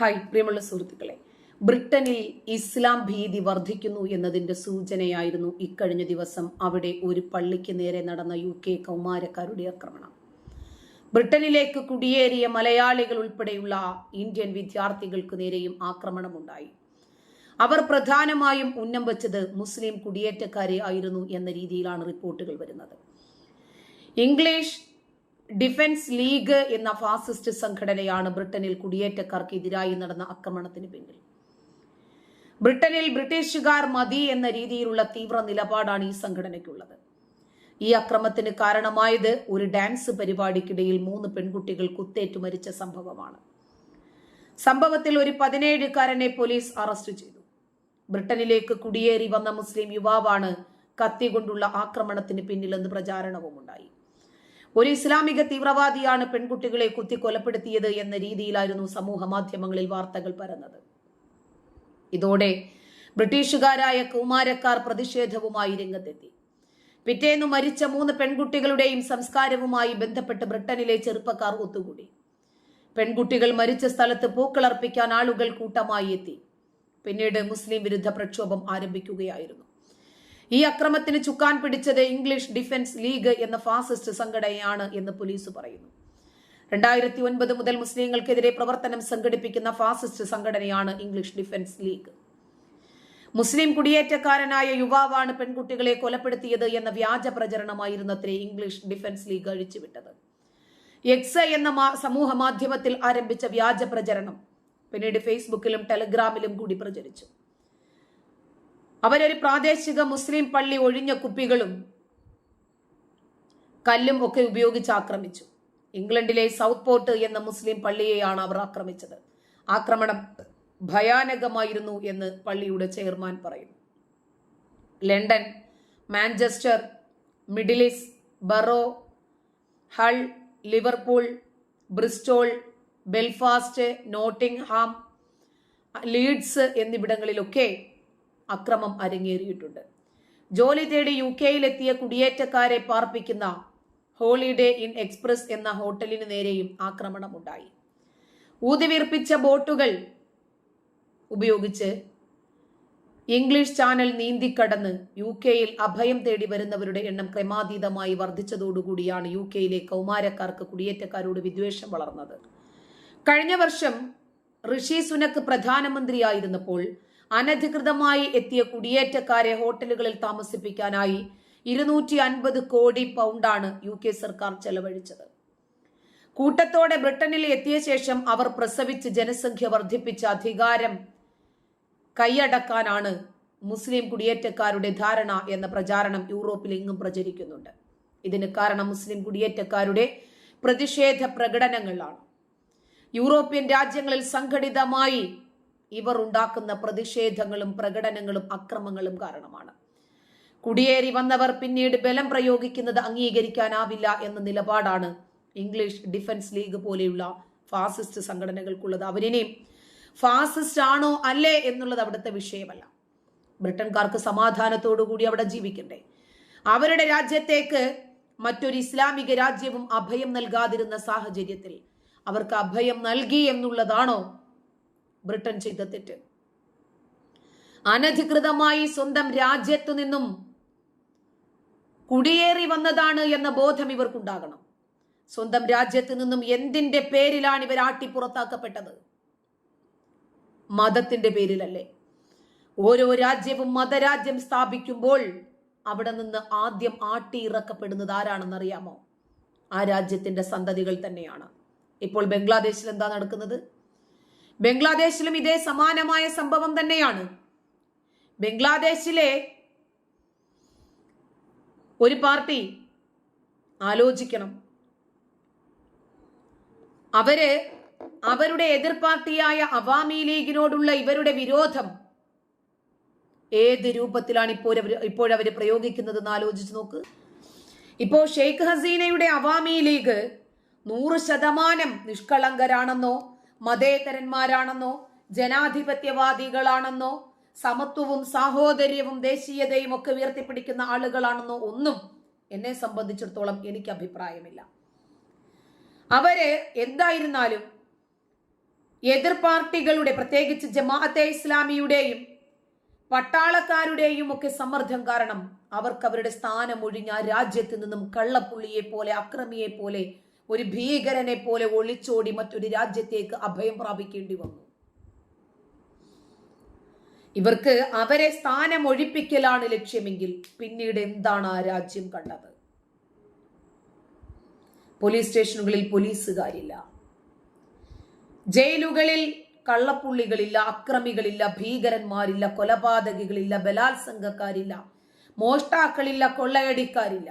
Hi പ്രിയമുള്ള സുഹൃത്തുക്കളെ. ബ്രിട്ടനിൽ ഇസ്ലാം ഭീതി വർദ്ധിക്കുന്നു എന്നതിന്റെ സൂചനയായിരുന്നു ഇക്കഴിഞ്ഞ ദിവസം അവിടെ ഒരു പള്ളിക്ക് നേരെ നടന്ന യു കെ കൗമാരക്കാരുടെ ആക്രമണം. ബ്രിട്ടനിലേക്ക് കുടിയേറിയ മലയാളികൾ ഉൾപ്പെടെയുള്ള ഇന്ത്യൻ വിദ്യാർത്ഥികൾക്ക് നേരെയും ആക്രമണമുണ്ടായി. അവർ പ്രധാനമായും ഉന്നം വച്ചത് മുസ്ലിം കുടിയേറ്റക്കാരെ ആയിരുന്നു എന്ന രീതിയിലാണ് റിപ്പോർട്ടുകൾ വരുന്നത്. ഇംഗ്ലീഷ് ഡിഫൻസ് ലീഗ് എന്ന ഫാസിസ്റ്റ് സംഘടനയാണ് ബ്രിട്ടനിൽ കുടിയേറ്റക്കാർക്കെതിരായി നടന്ന ആക്രമണത്തിന് പിന്നിൽ. ബ്രിട്ടനിൽ ബ്രിട്ടീഷുകാർ മതി എന്ന രീതിയിലുള്ള തീവ്ര നിലപാടാണ് ഈ സംഘടനയ്ക്കുള്ളത്. ഈ അക്രമത്തിന് കാരണമായത് ഒരു ഡാൻസ് പരിപാടിക്കിടയിൽ മൂന്ന് പെൺകുട്ടികൾ കുത്തേറ്റു മരിച്ച സംഭവമാണ്. സംഭവത്തിൽ ഒരു പതിനേഴുകാരനെ പോലീസ് അറസ്റ്റ് ചെയ്തു. ബ്രിട്ടനിലേക്ക് കുടിയേറി വന്ന മുസ്ലിം യുവാവാണ് കത്തി കൊണ്ടുള്ള ആക്രമണത്തിന് പിന്നിലെന്ന് പ്രചാരണവുമുണ്ടായി. ഒരു ഇസ്ലാമിക തീവ്രവാദിയാണ് പെൺകുട്ടികളെ കുത്തി കൊലപ്പെടുത്തിയത് എന്ന രീതിയിലായിരുന്നു സമൂഹ മാധ്യമങ്ങളിൽ വാർത്തകൾ പരന്നത്. ഇതോടെ ബ്രിട്ടീഷുകാരായ കൗമാരക്കാർ പ്രതിഷേധവുമായി രംഗത്തെത്തി. പിറ്റേന്ന് മരിച്ച മൂന്ന് പെൺകുട്ടികളുടെയും സംസ്കാരവുമായി ബന്ധപ്പെട്ട് ബ്രിട്ടനിലെ ചെറുപ്പക്കാർ ഒത്തുകൂടി. പെൺകുട്ടികൾ മരിച്ച സ്ഥലത്ത് പൂക്കളർപ്പിക്കാൻ ആളുകൾ കൂട്ടമായി എത്തി. പിന്നീട് മുസ്ലിം വിരുദ്ധ പ്രക്ഷോഭം ആരംഭിക്കുകയായിരുന്നു. ഈ അക്രമത്തിന് ചുക്കാൻ പിടിച്ചത് ഇംഗ്ലീഷ് ഡിഫൻസ് ലീഗ് എന്ന ഫാസിസ്റ്റ് സംഘടനയാണ് എന്ന് പോലീസ് പറയുന്നു. രണ്ടായിരത്തി ഒൻപത് മുതൽ മുസ്ലിങ്ങൾക്കെതിരെ പ്രവർത്തനം സംഘടിപ്പിക്കുന്ന ഫാസിസ്റ്റ് സംഘടനയാണ് ഇംഗ്ലീഷ് ഡിഫൻസ് ലീഗ്. മുസ്ലിം കുടിയേറ്റക്കാരനായ യുവാവാണ് പെൺകുട്ടികളെ കൊലപ്പെടുത്തിയത് എന്ന വ്യാജ പ്രചരണമായിരുന്നത്രേ ഇംഗ്ലീഷ് ഡിഫൻസ് ലീഗ് അഴിച്ചുവിട്ടത്. എക്സ് എന്ന സമൂഹ മാധ്യമത്തിൽ ആരംഭിച്ച വ്യാജ പ്രചരണം പിന്നീട് ഫേസ്ബുക്കിലും ടെലഗ്രാമിലും കൂടി പ്രചരിച്ചു. അവരൊരു പ്രാദേശിക മുസ്ലിം പള്ളി ഒഴിഞ്ഞ കുപ്പികളും കല്ലും ഒക്കെ ഉപയോഗിച്ച് ആക്രമിച്ചു. ഇംഗ്ലണ്ടിലെ സൗത്ത് പോർട്ട് എന്ന മുസ്ലിം പള്ളിയെയാണ് അവർ ആക്രമിച്ചത്. ആക്രമണം ഭയാനകമായിരുന്നു എന്ന് പള്ളിയുടെ ചെയർമാൻ പറയുന്നു. London Manchester Middlesbrough Hull Liverpool Bristol Belfast Nottingham Leeds എന്നിവിടങ്ങളിലൊക്കെ അക്രമം അരങ്ങേറിയിട്ടുണ്ട്. ജോലി തേടി യു കെയിലെത്തിയ കുടിയേറ്റക്കാരെ പാർപ്പിക്കുന്ന ഹോളിഡേ ഇൻ എക്സ്പ്രസ് എന്ന ഹോട്ടലിന് നേരെയും ആക്രമണമുണ്ടായി. ഊതിവീർപ്പിച്ച ബോട്ടുകൾ ഉപയോഗിച്ച് ഇംഗ്ലീഷ് ചാനൽ നീന്തിക്കടന്ന് യു കെയിൽ അഭയം തേടി വരുന്നവരുടെ എണ്ണം ക്രമാതീതമായി വർദ്ധിച്ചതോടുകൂടിയാണ് യു കെയിലെ കൗമാരക്കാർക്ക് കുടിയേറ്റക്കാരോട് വിദ്വേഷം വളർന്നത്. കഴിഞ്ഞ വർഷം ഋഷി സുനക് പ്രധാനമന്ത്രിയായിരുന്നപ്പോൾ അനധികൃതമായി എത്തിയ കുടിയേറ്റക്കാരെ ഹോട്ടലുകളിൽ താമസിപ്പിക്കാനായി ഇരുന്നൂറ്റി അൻപത് കോടി പൗണ്ടാണ് യു കെ സർക്കാർ ചെലവഴിച്ചത്. കൂട്ടത്തോടെ ബ്രിട്ടനിൽ എത്തിയ ശേഷം അവർ പ്രസവിച്ച് ജനസംഖ്യ വർദ്ധിപ്പിച്ച അധികാരം കൈയടക്കാനാണ് മുസ്ലിം കുടിയേറ്റക്കാരുടെ ധാരണ എന്ന പ്രചാരണം യൂറോപ്പിൽ എങ്ങും പ്രചരിക്കുന്നുണ്ട്. ഇതിന് കാരണം മുസ്ലിം കുടിയേറ്റക്കാരുടെ പ്രതിഷേധ പ്രകടനങ്ങളാണ്. യൂറോപ്യൻ രാജ്യങ്ങളിൽ സംഘടിതമായി ഇവർ ഉണ്ടാക്കുന്ന പ്രതിഷേധങ്ങളും പ്രകടനങ്ങളും അക്രമങ്ങളും കാരണമാണ്. കുടിയേറി വന്നവർ പിന്നീട് ബലം പ്രയോഗിക്കുന്നത് അംഗീകരിക്കാനാവില്ല എന്ന നിലപാടാണ് ഇംഗ്ലീഷ് ഡിഫൻസ് ലീഗ് പോലെയുള്ള ഫാസിസ്റ്റ് സംഘടനകൾക്കുള്ളത്. അവരിനെയും ഫാസിസ്റ്റ് ആണോ അല്ലേ എന്നുള്ളത് അവിടുത്തെ വിഷയമല്ല. ബ്രിട്ടൻകാർക്ക് സമാധാനത്തോടു കൂടി അവിടെ ജീവിക്കണ്ടേ? അവരുടെ രാജ്യത്തേക്ക് മറ്റൊരു ഇസ്ലാമിക രാജ്യവും അഭയം നൽകാതിരുന്ന സാഹചര്യത്തിൽ അവർക്ക് അഭയം നൽകി എന്നുള്ളതാണോ ബ്രിട്ടൻ ചെയ്ത തെറ്റ്. അനധികൃതമായി സ്വന്തം രാജ്യത്തു നിന്നും കുടിയേറി വന്നതാണ് എന്ന ബോധം ഇവർക്കുണ്ടാകണം. സ്വന്തം രാജ്യത്തു നിന്നും എന്തിന്റെ പേരിലാണ് ഇവർ ആട്ടിപ്പുറത്താക്കപ്പെട്ടത് മതത്തിന്റെ പേരിലല്ലേ? ഓരോ രാജ്യവും മതരാജ്യം സ്ഥാപിക്കുമ്പോൾ അവിടെ നിന്ന് ആദ്യം ആട്ടിയിറക്കപ്പെടുന്നത് ആരാണെന്നറിയാമോ? ആ രാജ്യത്തിന്റെ സന്തതികൾ തന്നെയാണ്. ഇപ്പോൾ ബംഗ്ലാദേശിൽ എന്താ നടക്കുന്നത്? ബംഗ്ലാദേശിലും ഇതേ സമാനമായ സംഭവം തന്നെയാണ്. ബംഗ്ലാദേശിലെ ഒരു പാർട്ടി ആലോചിക്കണം. അവർ അവരുടെ എതിർ പാർട്ടിയായ അവാമി ലീഗിനോടുള്ള ഇവരുടെ വിരോധം ഏത് രൂപത്തിലാണ് ഇപ്പോൾ ഇപ്പോഴവർ പ്രയോഗിക്കുന്നതെന്ന് ആലോചിച്ച് നോക്ക്. ഇപ്പോൾ ഷെയ്ഖ് ഹസീനയുടെ അവാമി ലീഗ് നൂറ് ശതമാനം നിഷ്കളങ്കരാണെന്നോ മതേതരന്മാരാണെന്നോ ജനാധിപത്യവാദികളാണെന്നോ സമത്വവും സാഹോദര്യവും ദേശീയതയും ഒക്കെ ഉയർത്തിപ്പിടിക്കുന്ന ആളുകളാണെന്നോ ഒന്നും എന്നെ സംബന്ധിച്ചിടത്തോളം എനിക്ക് അഭിപ്രായമില്ല. അവർ എന്തായിരുന്നാലും എതിർ പാർട്ടികളുടെ പ്രത്യേകിച്ച് ജമാഅത്തെ ഇസ്ലാമിയുടെയും പട്ടാളക്കാരുടെയും ഒക്കെ സമ്മർദ്ദം കാരണം അവർക്ക് അവരുടെ സ്ഥാനം ഒഴിഞ്ഞ രാജ്യത്ത് നിന്നും കള്ളപ്പുള്ളിയെ പോലെ അക്രമിയെ പോലെ ഒരു ഭീകരനെ പോലെ ഒളിച്ചോടി മറ്റൊരു രാജ്യത്തേക്ക് അഭയം പ്രാപിക്കേണ്ടി വന്നു. ഇവർക്ക് അവരെ സ്ഥാനം ഒഴിപ്പിക്കലാണ് ലക്ഷ്യമെങ്കിൽ പിന്നീട് എന്താണ് ആ രാജ്യം കണ്ടത്? പോലീസ് സ്റ്റേഷനുകളിൽ പോലീസുകാരില്ല. ജയിലുകളിൽ കള്ളപ്പുള്ളികളില്ല അക്രമികളില്ല ഭീകരന്മാരില്ല കൊലപാതകികളില്ല ബലാത്സംഗക്കാരില്ല മോഷ്ടാക്കളില്ല കൊള്ളയടിക്കാരില്ല.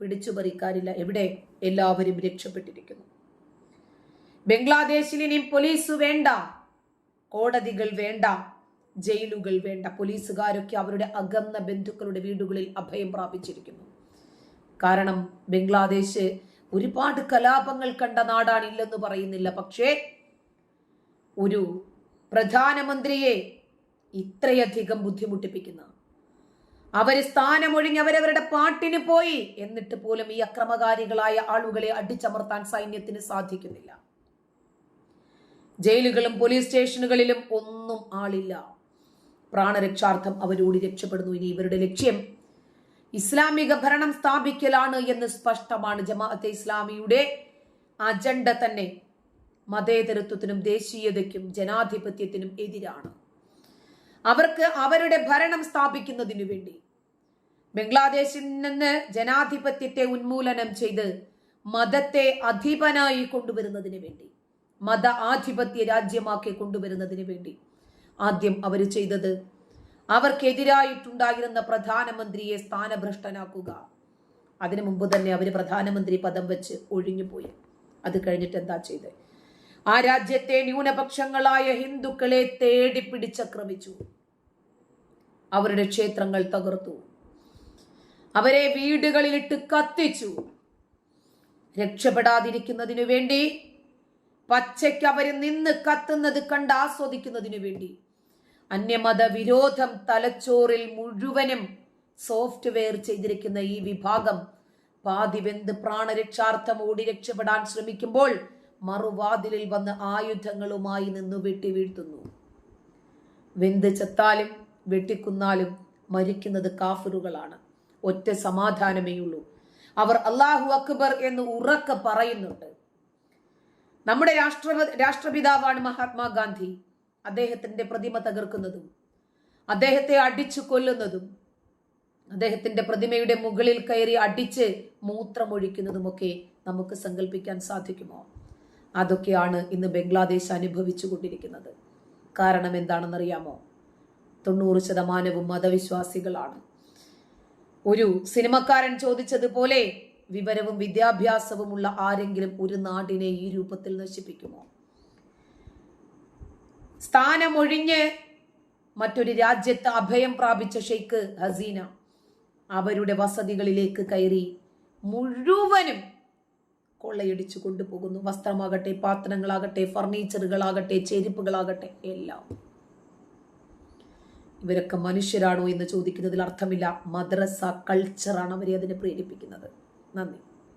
പിടിച്ചുപറിക്കാരില്ല എവിടെ എല്ലാവരും രക്ഷപ്പെട്ടിരിക്കുന്നു. ബംഗ്ലാദേശിൽ ഇനി പോലീസ് വേണ്ട. കോടതികൾ വേണ്ട. ജയിലുകൾ വേണ്ട. പോലീസുകാരൊക്കെ അവരുടെ അകന്ന ബന്ധുക്കളുടെ വീടുകളിൽ അഭയം പ്രാപിച്ചിരിക്കുന്നു. കാരണം ബംഗ്ലാദേശ് ഒരുപാട് കലാപങ്ങൾ കണ്ട നാടാണില്ലെന്ന് പറയുന്നില്ല. പക്ഷേ ഒരു പ്രധാനമന്ത്രിയെ ഇത്രയധികം ബുദ്ധിമുട്ടിപ്പിക്കുന്ന അവർ സ്ഥാനമൊഴിഞ്ഞ് അവരവരുടെ പാട്ടിന് പോയി. എന്നിട്ട് പോലും ഈ അക്രമകാരികളായ ആളുകളെ അടിച്ചമർത്താൻ സൈന്യത്തിന് സാധിക്കുന്നില്ല. ജയിലുകളും പോലീസ് സ്റ്റേഷനുകളിലും ഒന്നും ആളില്ല. പ്രാണരക്ഷാർത്ഥം അവരോട് രക്ഷപ്പെടുന്നു. ഇനി ഇവരുടെ ലക്ഷ്യം ഇസ്ലാമിക ഭരണം സ്ഥാപിക്കലാണ് എന്ന് സ്പഷ്ടമാണ് ജമാഅത്തെ ഇസ്ലാമിയുടെ അജണ്ട തന്നെ. മതേതരത്വത്തിനും ദേശീയതയ്ക്കും ജനാധിപത്യത്തിനും എതിരാണ്. അവർക്ക് അവരുടെ ഭരണം സ്ഥാപിക്കുന്നതിനു വേണ്ടി. ബംഗ്ലാദേശിൽ നിന്ന് ജനാധിപത്യത്തെ ഉന്മൂലനം ചെയ്ത് മതത്തെ അധിപനായി കൊണ്ടുവരുന്നതിന് വേണ്ടി മത ആധിപത്യ രാജ്യമാക്കി കൊണ്ടുവരുന്നതിന് വേണ്ടി ആദ്യം അവർ ചെയ്തത് അവർക്കെതിരായിട്ടുണ്ടായിരുന്ന പ്രധാനമന്ത്രിയെ സ്ഥാനഭ്രഷ്ടനാക്കുക. അതിനു മുമ്പ് തന്നെ അവർ പ്രധാനമന്ത്രി പദം വെച്ച് ഒഴിഞ്ഞുപോയി. അത് കഴിഞ്ഞിട്ട് എന്താ ചെയ്തത് ആ രാജ്യത്തെ ന്യൂനപക്ഷങ്ങളായ ഹിന്ദുക്കളെ തേടി പിടിച്ചക്രമിച്ചു അവരുടെ ക്ഷേത്രങ്ങൾ തകർത്തു. അവരെ വീടുകളിലിട്ട് കത്തിച്ചു. രക്ഷപ്പെടാതിരിക്കുന്നതിനു വേണ്ടി പച്ചയ്ക്ക് അവർ നിന്ന് കത്തുന്നത് കണ്ട് ആസ്വദിക്കുന്നതിനു വേണ്ടി അന്യമത വിരോധം തലച്ചോറിൽ മുഴുവനും സോഫ്റ്റ്വെയർ ചെയ്തിരിക്കുന്ന ഈ വിഭാഗം പാതി വെന്ത് പ്രാണരക്ഷാർത്ഥം ഓടി രക്ഷപ്പെടാൻ ശ്രമിക്കുമ്പോൾ മറുവാതിലിൽ വന്ന് ആയുധങ്ങളുമായി നിന്ന് വെട്ടി വീഴ്ത്തുന്നു. വെന്ത് ചത്താലും വെട്ടിക്കുന്നാലും മരിക്കുന്നത് കാഫറുകളാണ്. ഒറ്റ സമാധാനമേയുള്ളൂ അവർ അള്ളാഹു അക്ബർ എന്ന് ഉറക്കെ പറയുന്നുണ്ട്. നമ്മുടെ രാഷ്ട്ര രാഷ്ട്രപിതാവാണ് മഹാത്മാഗാന്ധി അദ്ദേഹത്തിന്റെ പ്രതിമ തകർക്കുന്നതും അദ്ദേഹത്തെ അടിച്ചു കൊല്ലുന്നതും അദ്ദേഹത്തിന്റെ പ്രതിമയുടെ മുകളിൽ കയറി അടിച്ച് മൂത്രമൊഴിക്കുന്നതുമൊക്കെ നമുക്ക് സങ്കല്പിക്കാൻ സാധിക്കുമോ? അതൊക്കെയാണ് ഇന്ന് ബംഗ്ലാദേശ് അനുഭവിച്ചു കൊണ്ടിരിക്കുന്നത് കാരണം എന്താണെന്നറിയാമോ? തൊണ്ണൂറ് ശതമാനവും മതവിശ്വാസികളാണ്. ഒരു സിനിമക്കാരൻ ചോദിച്ചതുപോലെ വിവരവും വിദ്യാഭ്യാസവുമുള്ള ആരെങ്കിലും ഒരു നാടിനെ ഈ രൂപത്തിൽ നശിപ്പിക്കുമോ? സ്ഥാനമൊഴിഞ്ഞ് മറ്റൊരു രാജ്യത്ത് അഭയം പ്രാപിച്ച ഷെയ്ഖ് ഹസീന അവരുടെ വസതികളിലേക്ക് കയറി മുഴുവനും കൊള്ളയടിച്ചു കൊണ്ടുപോകുന്നു. വസ്ത്രമാകട്ടെ പാത്രങ്ങളാകട്ടെ ഫർണിച്ചറുകളാകട്ടെ ചെരുപ്പുകളാകട്ടെ എല്ലാം. ഇവരൊക്കെ മനുഷ്യരാണോ എന്ന് ചോദിക്കുന്നതിൽ അർത്ഥമില്ല. മദ്രസ കൾച്ചറാണ് അവരെ അതിനെ പ്രേരിപ്പിക്കുന്നത്. നന്ദി.